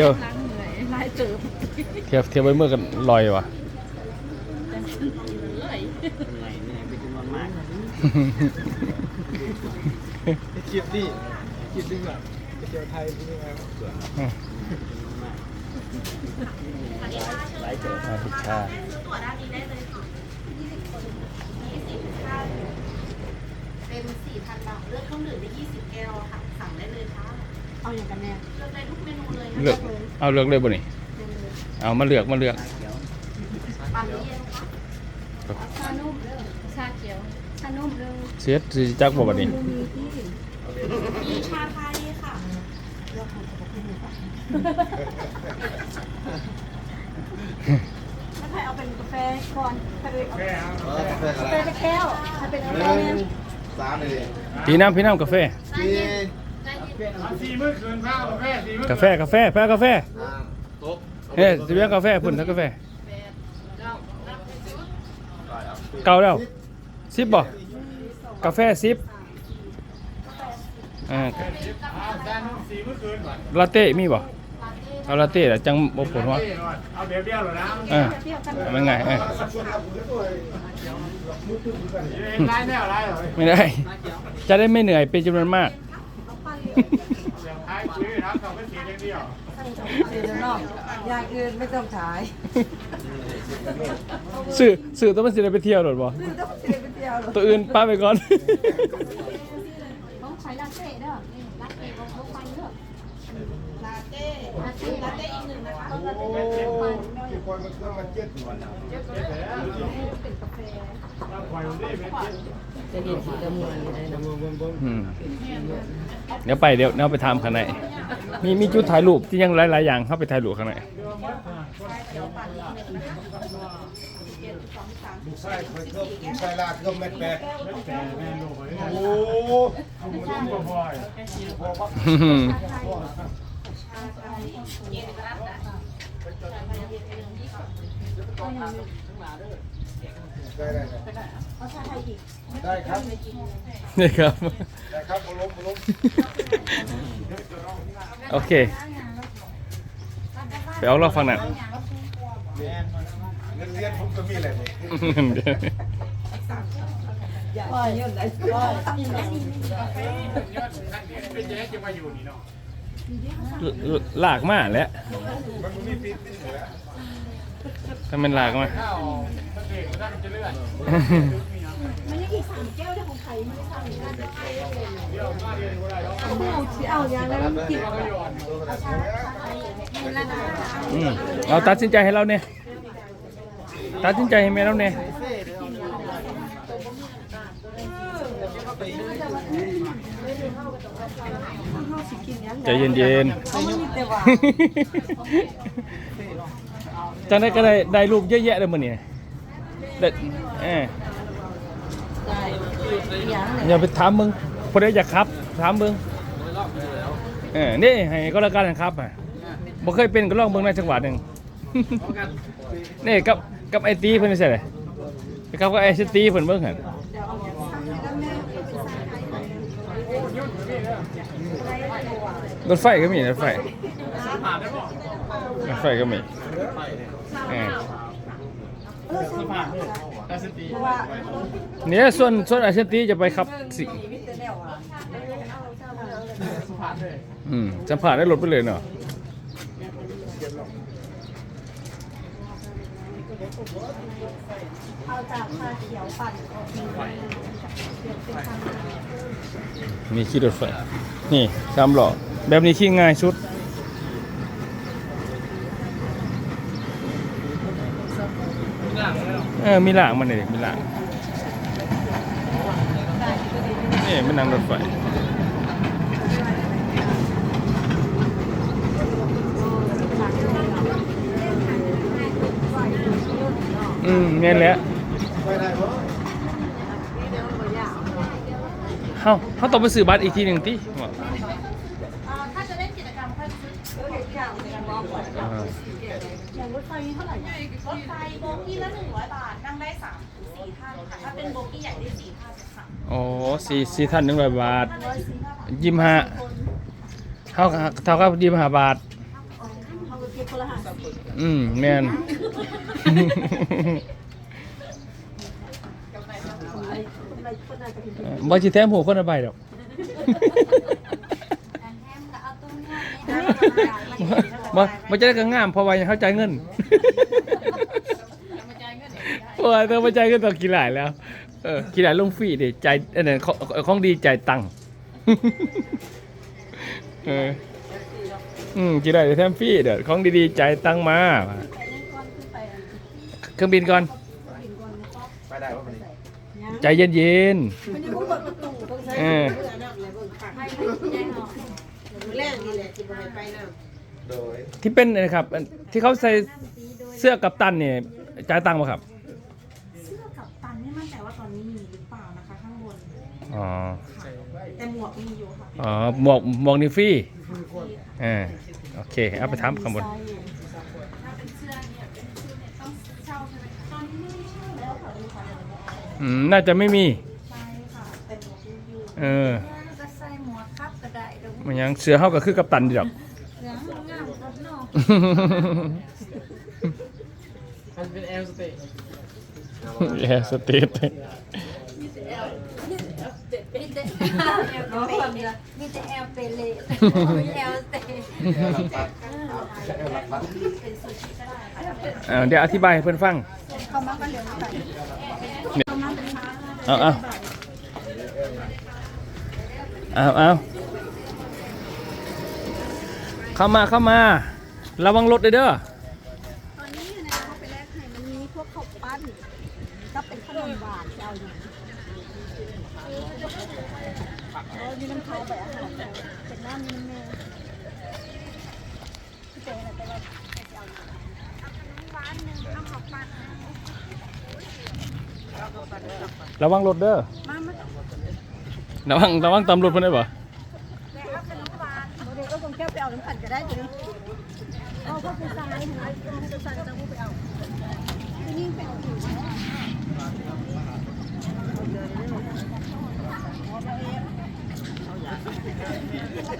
ที่ยวล้างเหนื่อยลายเติบเที่ยวเที่ยวไปเมื่อกันลอยว่ะเลยเหนื่อยเหนื่อยเป็นจำนวนมากคลิปนี่คลิปนึงอะไปเที่ยวไทยเป็นยังไงบ้างหลายเจอมาพิชาเป็น4,000บาทเลือกเครื่องดื่มได้20แก้วค่ะสั่งได้เลยค่ะ เอาอย่างกันแน่เลือกได้ทุกเมนูเลยเลือกเอาเลือกเลยบ่นี่เอามาเลือกมาเลือกเขียวปั๊มนี้เย็นค่ะชานุ่มเด้อชาเขียวชานุ่มเด้อเสียสิจักบ่บัดนี้มีชาไทยค่ะถ้าใครเอาเป็นกาแฟก่อนถ้าเป็นกาแฟเออกาแฟอะไรเป็นแก้วถ้าเป็นกาหแฟนึ่เนี่ยงสามเลยพี่น้ำพี่น้ำกาแฟ สี่สี่มื้อคืนข้าวกาแฟสี่มื้อกาแฟกาแฟแพ้กาแฟอ่าโต๊ะเฮ้ยสิเลี้ยงกาแฟพุ่นทั้งกาแฟเก่าแล้วสิบบ่กาแฟสิบอ่าจานสี่มื้อคืนก่อนลาเต้มีบ่เอาลาเต้ล่ะจังบ่ปวดหัวเอาเดียวเดียวเลยนะอ่ามันไงเอ้ยเห็นไรแนวไรเหรอไม่ได้ จะได้ไม่เหนื่อยเป็นจำนวนมากเสียง ท้ายคุยนะเขาเป็นเสียงอย่างเดียวเดี๋ยวนอกอย่างอื่นไม่ต้องขายสื่อสื่อต้องมันสิได้ไปเที่ยวหรอบ่ไม่ต้องเสียไปเที่ยวหรอกตัวอื่นป้าไปก่อนต้องใช้ลาเต้เด้อนี่ลาเต้ของเขาไปเด้อลาเต้ลาเต้ลาเต้อีกหนึ่งนะคะโอ้กี่คนมันเครื่องมันเจ็ดวันอะคอยดีเป็นจะเห็นสีดำเงินเลยนะอืม เดี๋ยวไปเดี๋ยวเดี๋ยวไปทำข้างในมีมีจุดถ่ายรูปที่ยังหลาย ๆ อย่างเข้าไปถ่ายรูปข้างในลูกไส้เคยเครื่องลูกไส้ลากเครื่องแม่แปดแต่แม่ลู กเฮ้ยโอ้เอาหมดทุกบ่พอยได้ได้ได้ครับ นี่ครับ ได้ครับบุล้มบุล้มโอเค ไปเอาเราฟังหน่ะเงินเรียนผมก็มีแหละนี่ว่าเยอะไหนว่าเป็นเจ๊จะมาอยู่นี่เนาะลากมาแล้วมันมีปีนปีนอยู่แล้ว ถ้ามันลากมาข้าวตั้งเด็กตั้งจะเลื่อนมันยังอีกสามแก้วที่ของไทยไม่ได้สั่งนะเอาย่างนั้นกินอืมเราตัดสินใจให้เราเนี่ยตัดสินใจให้แม่เราเนี่ยใจเย็นเขาไม่มีแต่ว่าๆ จังได้ก็ได้ได้รูปเยอะแยะเลยมันเนี่ได้เออได้อย่างอย่าไปถามมึงพอได้อยากครับ ถามมึงเออนี่ให้ก็แล้วกันครับอะบ่เคยเป็นก็ลองเบิ่งในจังหวัดหนึ่งนี่กับกับไอตีเพิ่นไม่ใช่เลยกับกับไอสตีเพิ่นเบิ่งหั่นรถไฟก็มีรถไฟรถไฟก็มี เนี่ยส่วนส่วนไอสตีจะไปขับสิอืมสัมผัสได้รถไปเลยเนาะมีขี่รถไฟ นี่สามล้อแบบนี้ขี่ง่ายสุด เออมีหลางมันเลยมีหลางนี่มันนั่งรถไฟอืมเงี้ยแหละไปได้ปะเฮาเฮาต้องไปซื้อบัตรอีกทีหนึ่งติว่ถ้าจะเล่นกิจกรรมค่อยซื้ออย่างรถไฟนี่เท่าไหร่ รถไฟโบกี้ละ100บาทนั่งได้3ถึง4ท่านค่ะถ้าเป็นโบกี้ใหญ่ได้4ท่านค่ะอ๋อสี่สี่ท่านหนึ่งร้อยบาทยี่สิบห้าเท่ากับเท่ากับยี่สิบห้าบาทคบคนละห้าสิบอืมแมนคนละคนละคนละก็ถึงเอ่อบ่สิแถมหัวคนละใบดอก บ่บ่จะได้ก็งามเพราะว่ายังเข้าใจายเงินเพราะ ว่าเธอบ่จ่ายเงินต้องกี่หลายแล้ว เออกี่หลายลงฟรีดิใจ่ายอันนั้นของของดีใจตังค์เอออืมกี่หลายแถมฟรีเด้อของดีๆใจายตังค์มา เครื่องบินก่อน ไปได้ป่ะวันนี้ใจเย็นมันยังบ่เปิดประตูต้องใช้ๆเออแรกนี่แหละที่บ่ให้ไปนำโดยที่เป็นนะครับอันที่เขาใส่เสื้อกับตันเนี่ยจ่ายตังค์ป่ะครับ อ๋อแต่หมวกมีอยู่ค่ะอ๋อหมวกหมวกนี่ฟรีอ่าโอเคเอาไปทำข้างบนถ้าเป็นเสื้อเนี่ยเป็นชุดเนี่ยต้องเช่าใช่ไหมคะตอนนี้ไม่ได้เช่าแล้วค่ะลูกค้าอืมน่าจะไม่มีใช่ค่ะแต่หมวกมีอยู่เออก็ใส่หมวกครับก็ได้เดี๋ยวมันยังเสือเข้ากับคือกับตันดีดอกเหลืองงามครับเนาะมันเป็นแอร์สเตย์แอร์สเตทมีแต่แอล มีแต่มีแต่แอลเปเลมีแอลเตอ่าเดี๋ยวอธิบายให้เพื่อนฟังเอาเอาเอาเอาเข้ามาเข้ามา ระวังรถด้วยเด้อ ตอนนี้อยู่ในเขาไปแลกให้มันมีพวกข้าวปั้นก็เป็นขนมหวานเจ้าอยู่เออมีน้ำเขาแบบอาหารเป็นน้ำมีน้ำแม่พี่เจ๊น่ะแต่ว่าจะเอาหวานหนึ่งเอาข้าวปั้น ระวังรถเด้อมามาระวังระวังตำรวจเพิ่นได้บ่แม่เอาขนมหวานเดี๋ยวก็คงแค่ไปเอาน้ำปั่นก็ได้เดี๋ยวเอาพวกผู้ชายหนูไอ้ผู้ชายจะพูดไปเอาที่นี่ไปเอาอยู่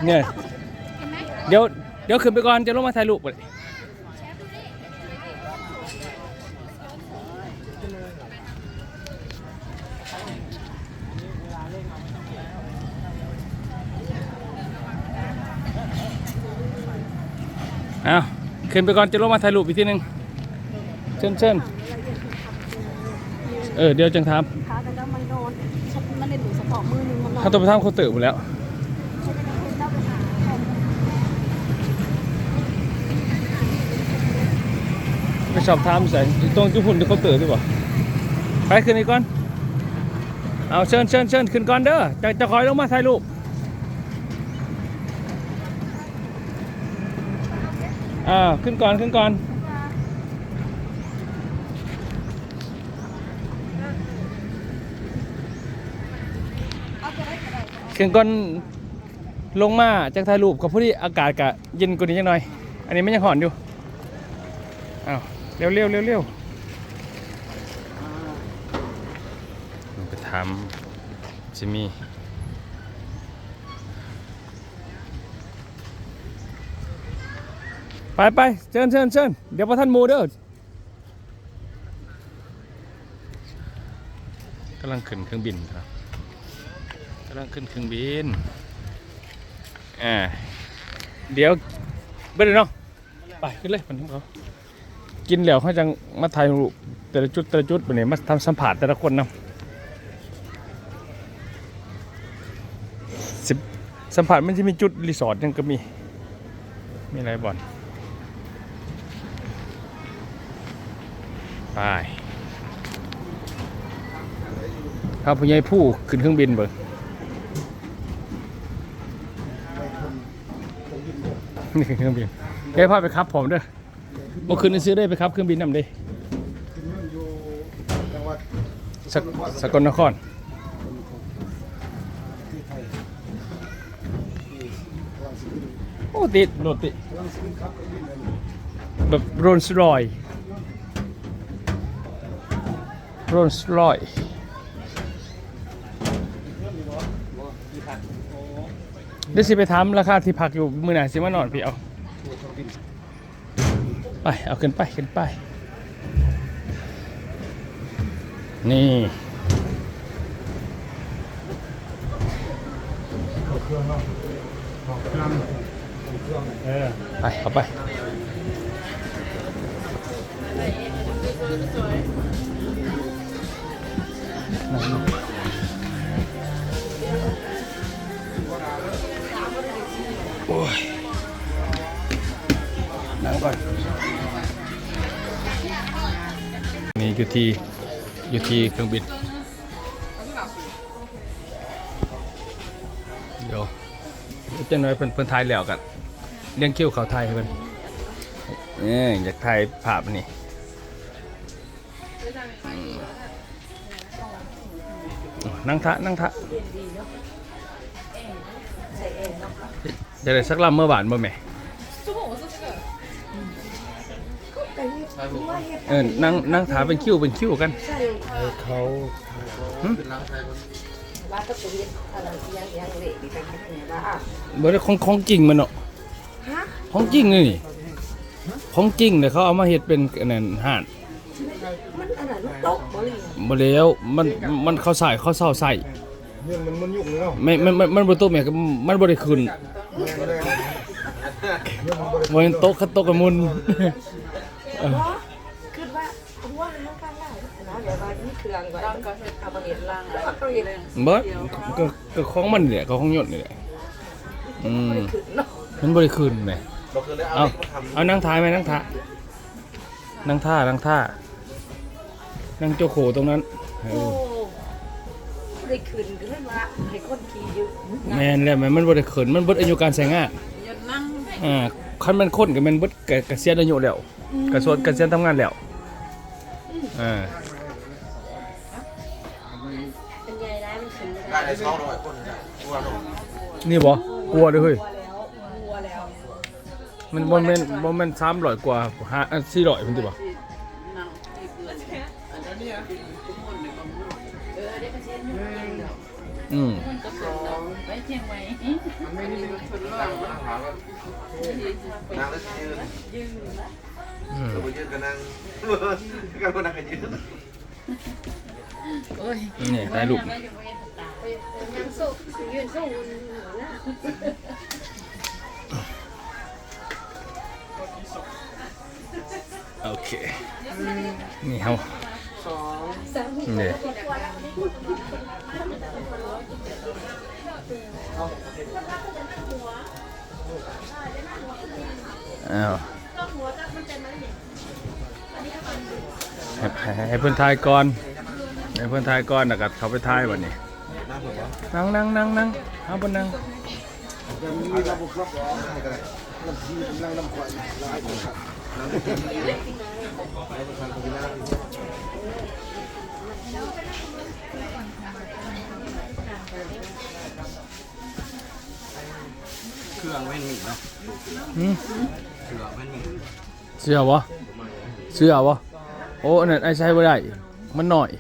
เนี่ยเดี๋ยวเดี๋ยวขึ้นไปก่อนจะลงมาถ่ายรูปไป เอาขึ้นไปก่อนจะลงมาถ่ายรูปอีกทีหนึงเชิญเชิญเออเดี๋ยวจังทขาแต่ก็มันโดนมันเล่นถึงสปอร์ตมือนึงมันำนอนถ้าตัวไปทำเขาตื่นหมดแล้ว ไปสอบถามใส่ตรงจุดหุ่นที่เขาเตือนดีกว่าไปขึ้นอีกก่อน เอาเชิญเชิญเชิญขึ้นก่อนเด้อจะจะคอยลงมาถ่ายรูป อ่าขึ้นก่อนขึ้นก่อน ขึ้นก่อนลงมาจากถ่ายรูปกับผู้ที่อากาศกะเย็นกว่านี้จังหน่อย อันนี้ไม่ยังหอนอยู่อ้าวเร็วเร็วเร็วเร็วไปถามจิมี่ ไปไปเชิญเชิญเชิญเดี๋ยวพอท่านมูเด้อกำลังขึ้นเครื่องบินครับกำลังขึ้นเครื่องบินอ่าเดี๋ยวไปเลยเนาะไปขึ้นเลยมันทุกเขากินแล้วเขาจังมาถ่ายรูปแต่ละจุดแต่ละจุดไปเนี่ยมาทำสัมผัสแต่ละคนนะสิบสัมผัสมันจะมีจุดรีสอร์ทยังก็มีมีอะไรบ่อน ไปข้าผู้ใหญ่ผู้ขึ้นเครื่องบินเบิกนี่คือเครื่องบินเดี๋ยวพาไปครับผมเด้อเมื่อคืนนี้ซื้อได้ไปครับเครื่องบินนำเด้ถึงนู่นอยู่จังหวัดสกสกลนครที่ไทยที่กำลังสิขึ้นโอ้ติดรถติดกำลังสิขึ้นครับก็ยิ่งเลยแบบโรลส์รอย โรลส์รอยเดี๋ยวสิไปถามราคาที่พักอยู่มือไหนสิมานอนพี่เอา ไป เอาขึ้นไปขึ้นไป นี่เออไปเข้าไป โอ้ยนั่งก่อน นี่อยู่ที่อยู่ที่เครื่องบิน เดี๋ยวจังน้อยเพิ่นเพิ่นถ่ายแล้วกัน เลี้ยงคิวเขาถ่ายให้เพิ่นเอ้ยอยากถ่ายภาพนี่ นั่งทะนั่งทะจะได้สักลำเมื่อวานบ่แม่เออนั่งนั่งถาเป็นคิวเป็นคิวกันเขาว่าก็เป็นอะไรยังยังเละดีกันแค่ไหนว่าบ่ได้ของของจริงมันเนาะของจริงเลยนี่ของจริงเนี่ยเขาเอามาเฮ็ดเป็นอันนั้นห่านมัน อะไรมันตกบ่เลยบ่แล้วมันมันเขาใส่เขาเศร้าใส่เนี่ยมันมันยุ่งเลยเนาะไม่มันมันมันบ่โตแม่ก็มันบ่ได้ขึ้นแรงแรงเนี่ยมันบริบ่เห็นโตะคันโตะกับมุนเออคือว่าว่ามันข้างล่างนะเดี๋ยวว่านี่เครื่องก่อนก็เอามาเห็นล่างแล้วก็เห็นบ่ก็ก็ของมันนี่แหละก็ของยศนี่แหละอืมขึ้นเนาะมันบ่ได้ขึ้นแหม่เอาเอานั่งท้ายไหมนั่งท่านั่งท่านั่งท่า นั่งโจโขตรงนั้นเอโอ้อได้ขึ้นก็เลยว่าให้คนขี่อยู่แม่นแล้วแม่มันบ่ได้ขึ้นมันเบิดอายุการใช้งานอย่านั่งอ่าคันมันคนก็แมันเบิดกะเกษียณอายุแล้วกระทรวงเกษียณทำงานแล้วอ่าเป็นใหญ่ได้มันขึ้นได้ในเช้าหน่อยคนตั อยนี่บ่เลยเฮ้ยมันบ่แม่นบ่แม่น300กว่าห้า400พุ่นติบ่อืมนางแล้วยืนอืมเราไปยืนกันนางกันคนนางกันยืนนี่ถ่ายรูปโอเค นี่เฮา สองเนี่ยอ้าวให้ให้เพื่อนทายก่อนให้เพื่อนทายก่อนแล้วก็เขาไปทายวันนี้นั่งนั่งนั่งนั่งเอาบนนั่งมีระบบล็อกให้กันเลยน้ำพีกำลังน้ำควายลายครับน้ำ เครื่องไม่มีเนาะหืมเครื่องไม่มีเสื้อวะเสื้อวะโอ้อันนั้นไอ้ใช้ไม่ได้ มันหน่อย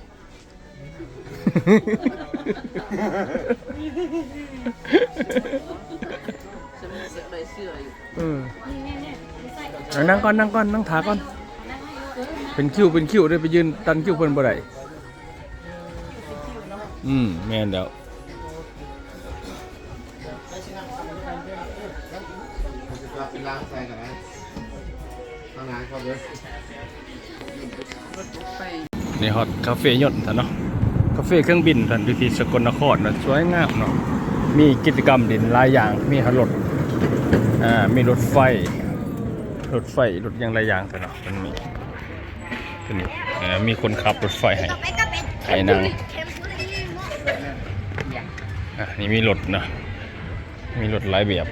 เออเอานั่งก่อนนั่งก่อนนั่งถาก่อน เป็นคิวเป็นคิวได้ไปยืนตันคิวเพิ่นบ่ได้อืมแม่นแล้วเป็นล้างใส่กันไหมข้างงานครับเลยนี่ฮอตคาเฟ่ยนต์ท่านเนาะคาเฟ่เครื่องบินท่านอยู่ที่สกลนครนะสวยงามเนาะมีกิจกรรมด่นหลายอย่างมีรถอ่ามีรถไฟรถไฟรถยังหลายอย่างท่านเนาะมันมี ตัวนี้เอ่อมีคนขับรถไฟให้ให้นั่งอะนี่มีรถนะมีรถหลายแบบ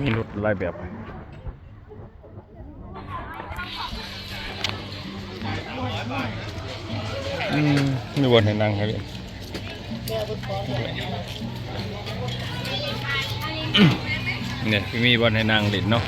มีรถหลายแบบอืมมีบนให้นั่งครับพี่เนี่ยมีบอลให้นั่งเล่นเนาะ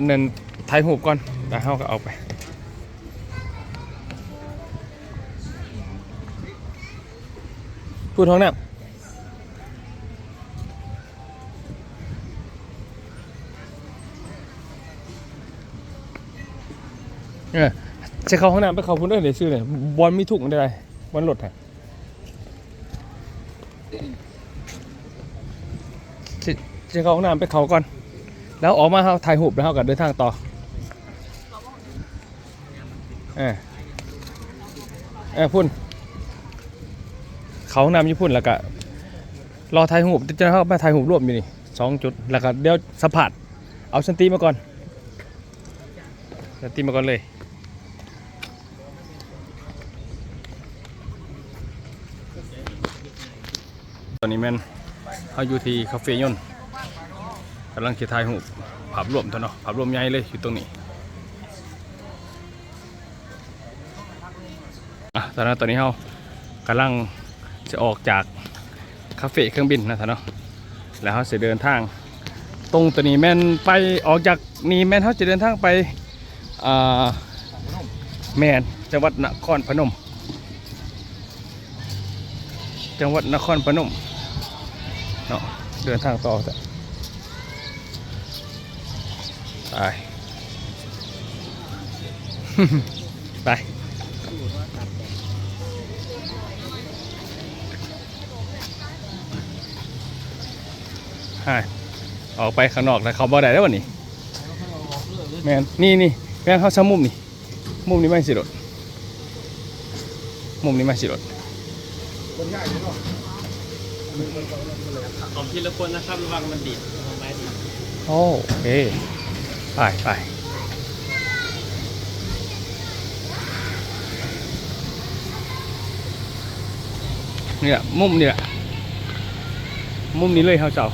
เอาอันนั้ายรูก่อนแล้วเฮาก็เอาไปพูดท้องน้ำเออจะเข้าห้องน้ำไปเข้าพุ่นเด้อเดี๋ยวซื้อเลยบอลมีถุงได้ไรบอลรถฮะจะจะเข้าห้องน้ำไปเข้าก่อน แล้วออกมาเฮาถ่ายรูปแล้วเฮาก็เดินทางต่อเออเออพุ่น เขานำญี่ปุ่นแล้วก็รอถ่ายรูปจะเข้ามาถ่ายรูปรวมอยู่นี่สองจุดแล้วก็เดี๋ยวสัมผัสเอาสันติมาก่อนสันติมาก่อนเลยตอนนี้แม่นเขาอยู่ที่คาเฟ่ยนต์ำลังจะถ่ายรูภาพรวมเท่าเนาะภาพรวมใหญ่เลยอยู่ตรงนี้อะตอนนั้ตอนนี้เขากำลังจะออกจากคาเฟ่เครื่องบินนะท่านเนาะแล้วเขาจะเดินทาง ตรงตัวนี้แม่นไปออกจากนี่แม่นเขาจะเดินทางไปอ่าแม่นจังหวัดนครพนม จังหวัดนครพนมเนาะเดินทางต่อจ้ะ ไปไปใช่ออกไปข้างนอกแล้วเขาบ่ได้แล้ววันนี้ แมนนี่นี่แมนเขาชามุมนี่ มุมนี้ไม่สิรถมุมนี้ไม่สิรถของทีละคนนะครับระวังมันดิดไม้ดิดโอ้โอเค ไปไปเนี่ยมุมนี่แหละมุมนี้เลยเขาเจ้า